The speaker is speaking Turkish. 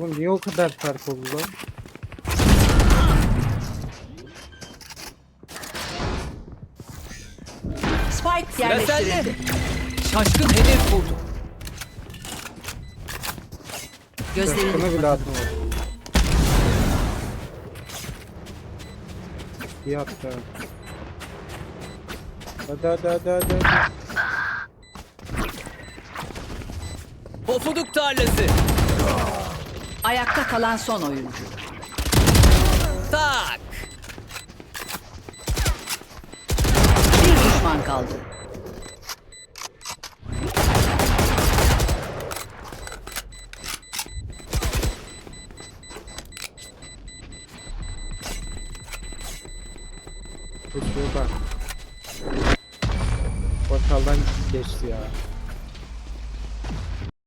Oğlum niye o kadar fark oldu lan? Spike yerleştirildi. Şaşkın hedef buldu. Gözlerini bile kapatalım. atmadı. İyi attı. Hadi hadi hadi hadi. hadi. Pofuduk tarlası. Ayakta kalan son oyuncu. Tak. Bir düşman kaldı. Kusuyor bak. Portaldan geçti ya.